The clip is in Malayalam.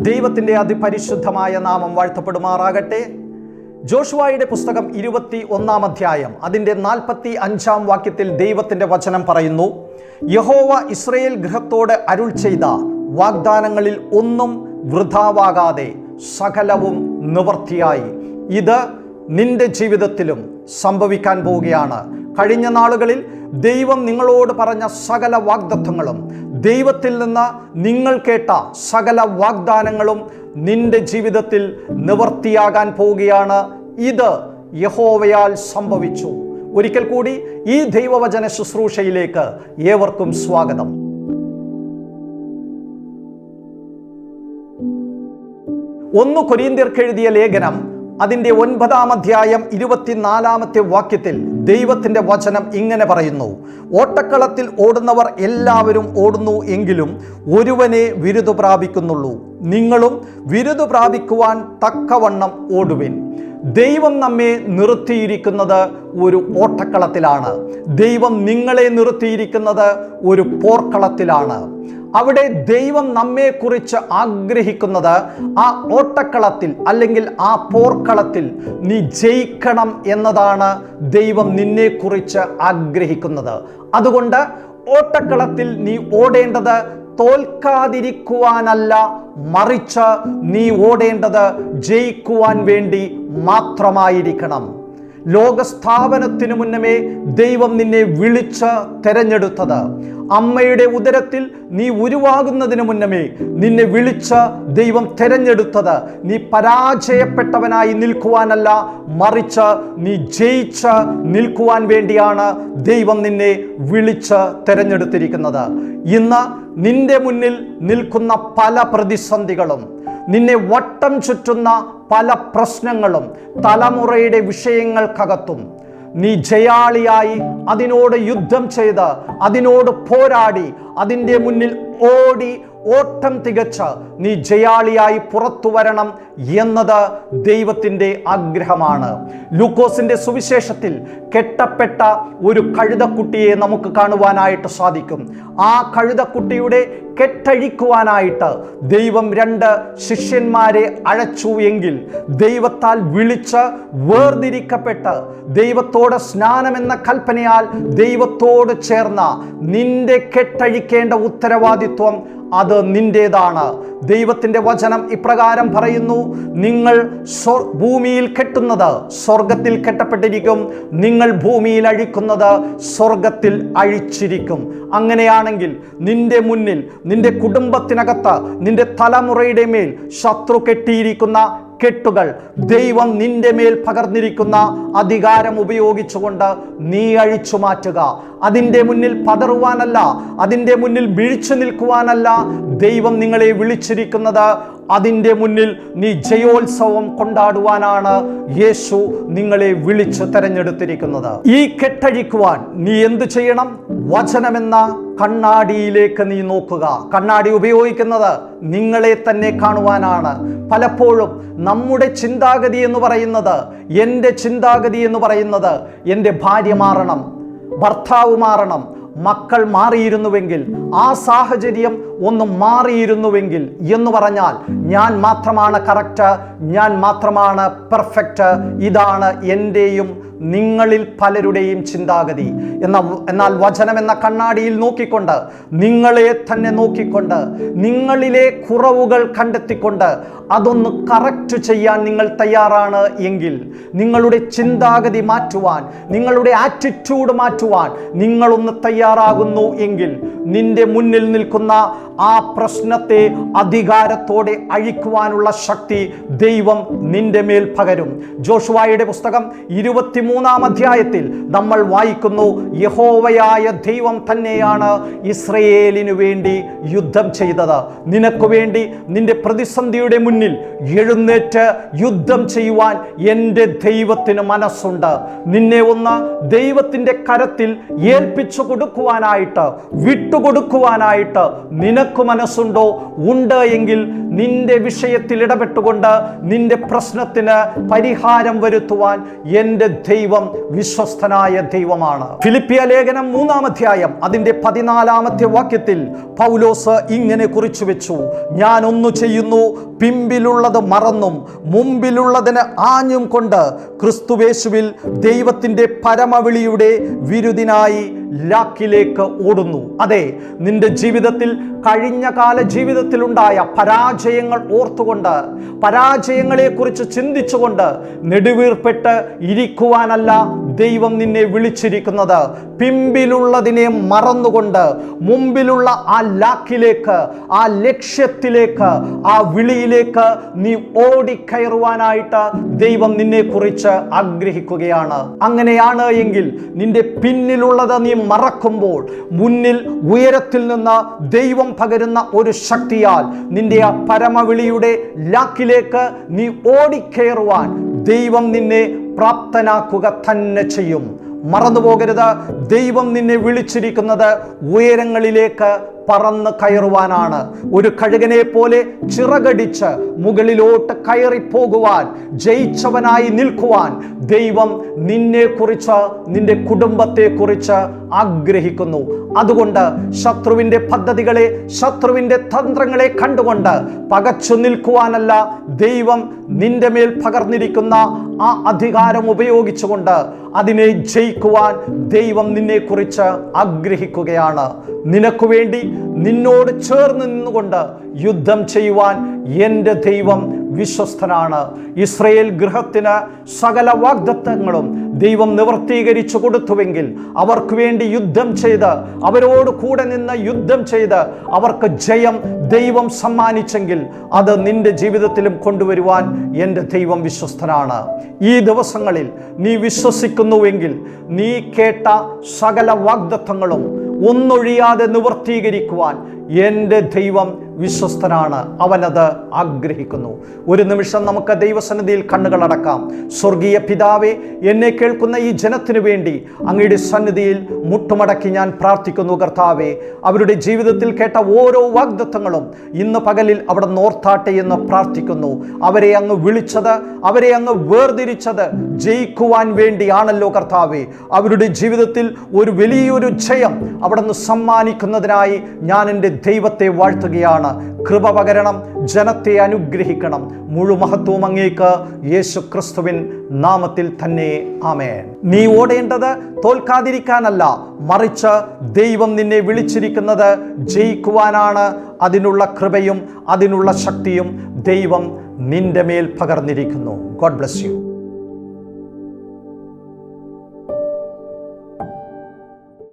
ദൈവത്തിന്റെ അതിപരിശുദ്ധമായ നാമം വാഴ്ത്തപ്പെടുമാറാകട്ടെ. ജോഷുവായുടെ പുസ്തകം ഇരുപത്തി ഒന്നാം അധ്യായം അതിന്റെ നാൽപ്പത്തി അഞ്ചാം വാക്യത്തിൽ ദൈവത്തിന്റെ വചനം പറയുന്നു യഹോവ ഇസ്രയേൽ ഗൃഹത്തോട് അരുൾ ചെയ്ത വാഗ്ദാനങ്ങളിൽ ഒന്നും വൃഥാവാകാതെ സകലവും നിവർത്തിയായി. ഇത് നിന്റെ ജീവിതത്തിലും സംഭവിക്കാൻ പോവുകയാണ്. കഴിഞ്ഞ നാളുകളിൽ ദൈവം നിങ്ങളോട് പറഞ്ഞ സകല വാഗ്ദത്വങ്ങളും ദൈവത്തിൽ നിന്ന് നിങ്ങൾ കേട്ട സകല വാഗ്ദാനങ്ങളും നിന്റെ ജീവിതത്തിൽ നിവർത്തിയാകാൻ പോവുകയാണ്. ഇത് യഹോവയാൽ സംഭവിച്ചു. ഒരിക്കൽ കൂടി ഈ ദൈവവചന ശുശ്രൂഷയിലേക്ക് ഏവർക്കും സ്വാഗതം. ഒന്ന് കൊരീന്ത്യർക്ക് എഴുതിയ ലേഖനം അതിന്റെ ഒൻപതാം അധ്യായം ഇരുപത്തിനാലാമത്തെ വാക്യത്തിൽ ദൈവത്തിന്റെ വചനം ഇങ്ങനെ പറയുന്നു. ഓട്ടക്കളത്തിൽ ഓടുന്നവർ എല്ലാവരും ഓടുന്നു എങ്കിലും ഒരുവനെ വിരുദു പ്രാപിക്കുന്നുള്ളൂ. നിങ്ങളും വിരുദു പ്രാപിക്കുവാൻ തക്കവണ്ണം ഓടുവിൻ. ദൈവം നമ്മെ നിർത്തിയിരിക്കുന്നത് ഒരു ഓട്ടക്കളത്തിലാണ്. ദൈവം നിങ്ങളെ നിർത്തിയിരിക്കുന്നത് ഒരു പോർക്കളത്തിലാണ്. അവിടെ ദൈവം നമ്മെക്കുറിച്ച് ആഗ്രഹിക്കുന്നത് ആ ഓട്ടക്കളത്തിൽ അല്ലെങ്കിൽ ആ പോർക്കളത്തിൽ നീ ജയിക്കണം എന്നതാണ് ദൈവം നിന്നെക്കുറിച്ച് ആഗ്രഹിക്കുന്നത്. അതുകൊണ്ട് ഓട്ടക്കളത്തിൽ നീ ഓടേണ്ടത് തോൽക്കാതിരിക്കുവാനല്ല മറിച്ച് നീ ഓടേണ്ടത് ജയിക്കുവാൻ വേണ്ടി മാത്രമായിരിക്കണം. ലോകസ്ഥാപനത്തിനു മുന്നമേ ദൈവം നിന്നെ വിളിച്ച് തെരഞ്ഞെടുത്തത്. അമ്മയുടെ ഉദരത്തിൽ നീ ഉരുവാകുന്നതിന് മുന്നമേ നിന്നെ വിളിച്ച് ദൈവം തെരഞ്ഞെടുത്തത്. നീ പരാജയപ്പെട്ടവനായി നിൽക്കുവാനല്ല മറിച്ച് നീ ജയിച്ച് നിൽക്കുവാൻ വേണ്ടിയാണ് ദൈവം നിന്നെ വിളിച്ച് തെരഞ്ഞെടുത്തിരിക്കുന്നത്. ഇന്ന് നിന്റെ മുന്നിൽ നിൽക്കുന്ന പല പ്രതിസന്ധികളും നിന്നെ വട്ടം ചുറ്റുന്ന പല പ്രശ്നങ്ങളും തലമുറയുടെ വിഷയങ്ങൾക്കകത്തും. നീ ജയാളിയായി അതിനോട് യുദ്ധം ചെയ്ത് അതിനോട് പോരാടി അതിന്റെ മുന്നിൽ ഓടി ഓട്ടം തികച്ച് നീ ജയാളിയായി പുറത്തു വരണം എന്നത് ദൈവത്തിന്റെ ആഗ്രഹമാണ്. ലൂക്കോസിന്റെ സുവിശേഷത്തിൽ കെട്ടപ്പെട്ട ഒരു കഴുതക്കുട്ടിയെ നമുക്ക് കാണുവാനായിട്ട് സാധിക്കും. ആ കഴുതക്കുട്ടിയുടെ കെട്ടഴിക്കുവാനായിട്ട് ദൈവം രണ്ട് ശിഷ്യന്മാരെ അഴച്ചു എങ്കിൽ ദൈവത്താൽ വിളിച്ച് വേർതിരിക്കപ്പെട്ട് ദൈവത്തോട് സ്നാനമെന്ന കൽപ്പനയാൽ ദൈവത്തോട് ചേർന്ന നിന്റെ കെട്ടഴിക്കേണ്ട ഉത്തരവാദിത്വം അത് നിന്റേതാണ്. ദൈവത്തിന്റെ വചനം ഇപ്രകാരം പറയുന്നു നിങ്ങൾ ഭൂമിയിൽ കെട്ടുന്നത് സ്വർഗത്തിൽ കെട്ടപ്പെട്ടിരിക്കും. നിങ്ങൾ ഭൂമിയിൽ അഴിക്കുന്നത് സ്വർഗത്തിൽ അഴിച്ചിരിക്കും. അങ്ങനെയാണെങ്കിൽ നിന്റെ മുന്നിൽ നിന്റെ കുടുംബത്തിനകത്ത് നിന്റെ തലമുറയുടെ മേൽ ശത്രു കെട്ടിയിരിക്കുന്ന കെട്ടുകൾ. ദൈവം നിന്റെ മേൽ പകർന്നിരിക്കുന്ന അധികാരം ഉപയോഗിച്ചുകൊണ്ട് നീ അഴിച്ചു മാറ്റുക. അതിന്റെ മുന്നിൽ പതറുവാനല്ല അതിന്റെ മുന്നിൽ വീഴ്ച നിൽക്കുവാനല്ല ദൈവം നിങ്ങളെ വിളിച്ചിരിക്കുന്നത്. അതിന്റെ മുന്നിൽ നീ ജയോത്സവം കൊണ്ടാടുവാനാണ് യേശു നിങ്ങളെ വിളിച്ചു തെരഞ്ഞെടുത്തിരിക്കുന്നത്. ഈ കെട്ടഴിക്കുവാൻ നീ എന്ത് ചെയ്യണം? വചനമെന്ന കണ്ണാടിയിലേക്ക് നീ നോക്കുക. കണ്ണാടി ഉപയോഗിക്കുന്നത് നിങ്ങളെ തന്നെ കാണുവാനാണ്. പലപ്പോഴും നമ്മുടെ ചിന്താഗതി എന്ന് പറയുന്നത് എന്റെ ചിന്താഗതി എന്ന് പറയുന്നത് എന്റെ ഭാര്യ മാറണം ഭർത്താവ് മാറണം മക്കൾ മാറിയിരുന്നുവെങ്കിൽ ആ സാഹചര്യം ഒന്ന് മാറിയിരുന്നുവെങ്കിൽ എന്ന് പറഞ്ഞാൽ ഞാൻ മാത്രമാണ് കറക്റ്റ് ഞാൻ മാത്രമാണ് പെർഫെക്റ്റ് ഇതാണ് എന്റെയും നിങ്ങളിൽ പലരുടെയും ചിന്താഗതി. എന്ന എന്നാൽ വചനം എന്ന കണ്ണാടിയിൽ നോക്കിക്കൊണ്ട് നിങ്ങളെ തന്നെ നോക്കിക്കൊണ്ട് നിങ്ങളിലെ കുറവുകൾ കണ്ടെത്തിക്കൊണ്ട് അതൊന്ന് കറക്റ്റ് ചെയ്യാൻ നിങ്ങൾ തയ്യാറാണ് എങ്കിൽ നിങ്ങളുടെ ചിന്താഗതി മാറ്റുവാൻ നിങ്ങളുടെ ആറ്റിറ്റ്യൂഡ് മാറ്റുവാൻ നിങ്ങളൊന്ന് തയ്യാറാകുന്നു എങ്കിൽ നിന്റെ മുന്നിൽ നിൽക്കുന്ന ആ പ്രശ്നത്തെ അധികാരത്തോടെ അഴിക്കുവാനുള്ള ശക്തി ദൈവം നിന്റെ മേൽ പകരും. ജോഷുവായുടെ പുസ്തകം ഇരുപത്തിമൂന്നാം അധ്യായത്തിൽ നമ്മൾ വായിക്കുന്നു യഹോവയായ ദൈവം തന്നെയാണ് ഇസ്രയേലിനു വേണ്ടി യുദ്ധം ചെയ്തത്. നിനക്ക് വേണ്ടി നിന്റെ പ്രതിസന്ധിയുടെ മുന്നിൽ എഴുന്നേറ്റ് യുദ്ധം ചെയ്യുവാൻ എന്റെ ദൈവത്തിന് മനസ്സുണ്ട്. നിന്നെ ഒന്ന് ദൈവത്തിന്റെ കരത്തിൽ ഏൽപ്പിച്ചു കൊടുക്കുവാനായിട്ട് വിട്ടുകൊടുക്കുവാനായിട്ട് നിനക്ക് നിനക്ക് മനസ്സുണ്ടോ? ഉണ്ട് എങ്കിൽ നിന്റെ വിഷയത്തിൽ ഇടപെട്ടുകൊണ്ട് നിന്റെ പ്രശ്നത്തിന് പരിഹാരം വരുത്തുവാൻ എന്റെ ദൈവം വിശ്വസ്തനായ ദൈവമാണ്. ഫിലിപ്പിയ ലേഖനം മൂന്നാം അധ്യായം അതിന്റെ പതിനാലാമത്തെ വാക്യത്തിൽ പൗലോസ് ഇങ്ങനെ കുറിച്ചു വെച്ചു. ഞാൻ ഒന്നു ചെയ്യുന്നു പിമ്പിലുള്ളത് മറന്നും മുമ്പിലുള്ളതിന് ആഞ്ഞും കൊണ്ട് ക്രിസ്തുവേശുവിൽ ദൈവത്തിന്റെ പരമവിളിയുടെ വിരുദിനായി ലാക്കിലേക്ക് ഓടുന്നു. അതെ നിന്റെ ജീവിതത്തിൽ കഴിഞ്ഞ കാല ജീവിതത്തിലുണ്ടായ പരാജയങ്ങൾ ഓർത്തുകൊണ്ട് പരാജയങ്ങളെക്കുറിച്ച് ചിന്തിച്ചുകൊണ്ട് നെടുവീർപ്പെട്ട് ഇരിക്കുവാനല്ല ദൈവം നിന്നെ വിളിച്ചിരിക്കുന്നത്. പിമ്പിലുള്ളതിനെ മറന്നുകൊണ്ട് മുമ്പിലുള്ള ആ ലാക്കിലേക്ക് ആ ലക്ഷ്യത്തിലേക്ക് ആ വിളിയിലേക്ക് നീ ഓടിക്കയറുവാനായിട്ട് ദൈവം നിന്നെ കുറിച്ച് ആഗ്രഹിക്കുകയാണ്. അങ്ങനെയാണ് എങ്കിൽ നിന്റെ പിന്നിലുള്ളത് നീ മറക്കുമ്പോൾ മുന്നിൽ ഉയരത്തിൽ നിന്ന് ദൈവം പകരുന്ന ഒരു ശക്തിയാൽ നിന്റെ ആ പരമവിളിയുടെ ലാക്കിലേക്ക് നീ ഓടിക്കയറുവാൻ ദൈവം നിന്നെ പ്രാപ്തനാക്കുക തന്നെ ചെയ്യും. മറന്നു പോകരുത് ദൈവം നിന്നെ വിളിച്ചിരിക്കുന്നത് ഉയരങ്ങളിലേക്ക് പറന്ന് കയറുവാനാണ്. ഒരു കഴുകനെ പോലെ ചിറകടിച്ച് മുകളിലോട്ട് കയറിപ്പോകുവാൻ ജയിച്ചവനായി നിൽക്കുവാൻ ദൈവം നിന്നെ കുറിച്ച് നിന്റെ കുടുംബത്തെ കുറിച്ച് ആഗ്രഹിക്കുന്നു. അതുകൊണ്ട് ശത്രുവിന്റെ പദ്ധതികളെ ശത്രുവിന്റെ തന്ത്രങ്ങളെ കണ്ടുകൊണ്ട് പകച്ചു നിൽക്കുവാനല്ല ദൈവം നിന്റെ മേൽ പകർന്നിരിക്കുന്ന ആ അധികാരം ഉപയോഗിച്ചുകൊണ്ട് അതിനെ ജയിക്കുവാൻ ദൈവം നിന്നെക്കുറിച്ച് ആഗ്രഹിക്കുകയാണ്. നിനക്ക് വേണ്ടി നിന്നോട് ചേർന്ന് നിന്നുകൊണ്ട് യുദ്ധം ചെയ്യുവാൻ എന്റെ ദൈവം വിശ്വസ്തനാണ്. ഇസ്രയേൽ ഗൃഹത്തിന് സകല വാഗ്ദത്തങ്ങളും ദൈവം നിവർത്തീകരിച്ചു കൊടുത്തുവെങ്കിൽ അവർക്ക് വേണ്ടി യുദ്ധം ചെയ്ത് അവരോട് കൂടെ നിന്ന് യുദ്ധം ചെയ്ത് അവർക്ക് ജയം ദൈവം സമ്മാനിച്ചെങ്കിൽ അത് നിന്റെ ജീവിതത്തിലും കൊണ്ടുവരുവാൻ എന്റെ ദൈവം വിശ്വസ്തനാണ്. ഈ ദിവസങ്ങളിൽ നീ വിശ്വസിക്കുന്നുവെങ്കിൽ നീ കേട്ട സകല വാഗ്ദത്തങ്ങളും ഒന്നൊഴിയാതെ നിവർത്തീകരിക്കുവാൻ എന്റെ ദൈവം വിശ്വസ്തനാണ്. അവനത് ആഗ്രഹിക്കുന്നു. ഒരു നിമിഷം നമുക്ക് ദൈവസന്നിധിയിൽ കണ്ണുകളടക്കാം സ്വർഗീയ പിതാവെ എന്നെ കേൾക്കുന്ന ഈ ജനത്തിനു വേണ്ടി അങ്ങയുടെ സന്നിധിയിൽ മുട്ടുമടക്കി ഞാൻ പ്രാർത്ഥിക്കുന്നു കർത്താവെ. അവരുടെ ജീവിതത്തിൽ കേട്ട ഓരോ വാഗ്ദത്തങ്ങളും ഇന്ന് പകലിൽ അവിടെ നോർത്താട്ടെ എന്ന് പ്രാർത്ഥിക്കുന്നു. അവരെ അങ്ങ് വിളിച്ചത് അവരെ അങ്ങ് വേർതിരിച്ചത് ജയിക്കുവാൻ വേണ്ടിയാണല്ലോ കർത്താവെ. അവരുടെ ജീവിതത്തിൽ ഒരു വലിയൊരു ജയം അവിടെ നിന്ന് സമ്മാനിക്കുന്നതിനായി ഞാൻ എന്റെ ദൈവത്തെ വാഴ്ത്തുകയാണ്. കൃപ പകരണം ജനത്തെ അനുഗ്രഹിക്കണം. മുഴുമഹത്വവും അങ്ങേക്ക് യേശു ക്രിസ്തുവിൻ നാമത്തിൽ തന്നെ. ആമേൻ. നീ ഓടേണ്ടത് തോൽക്കാതിരിക്കാനല്ല മറിച്ച് ദൈവം നിന്നെ വിളിച്ചിരിക്കുന്നത് ജയിക്കുവാനാണ്. അതിനുള്ള കൃപയും അതിനുള്ള ശക്തിയും ദൈവം നിന്റെ മേൽ പകർന്നിരിക്കുന്നു. God bless you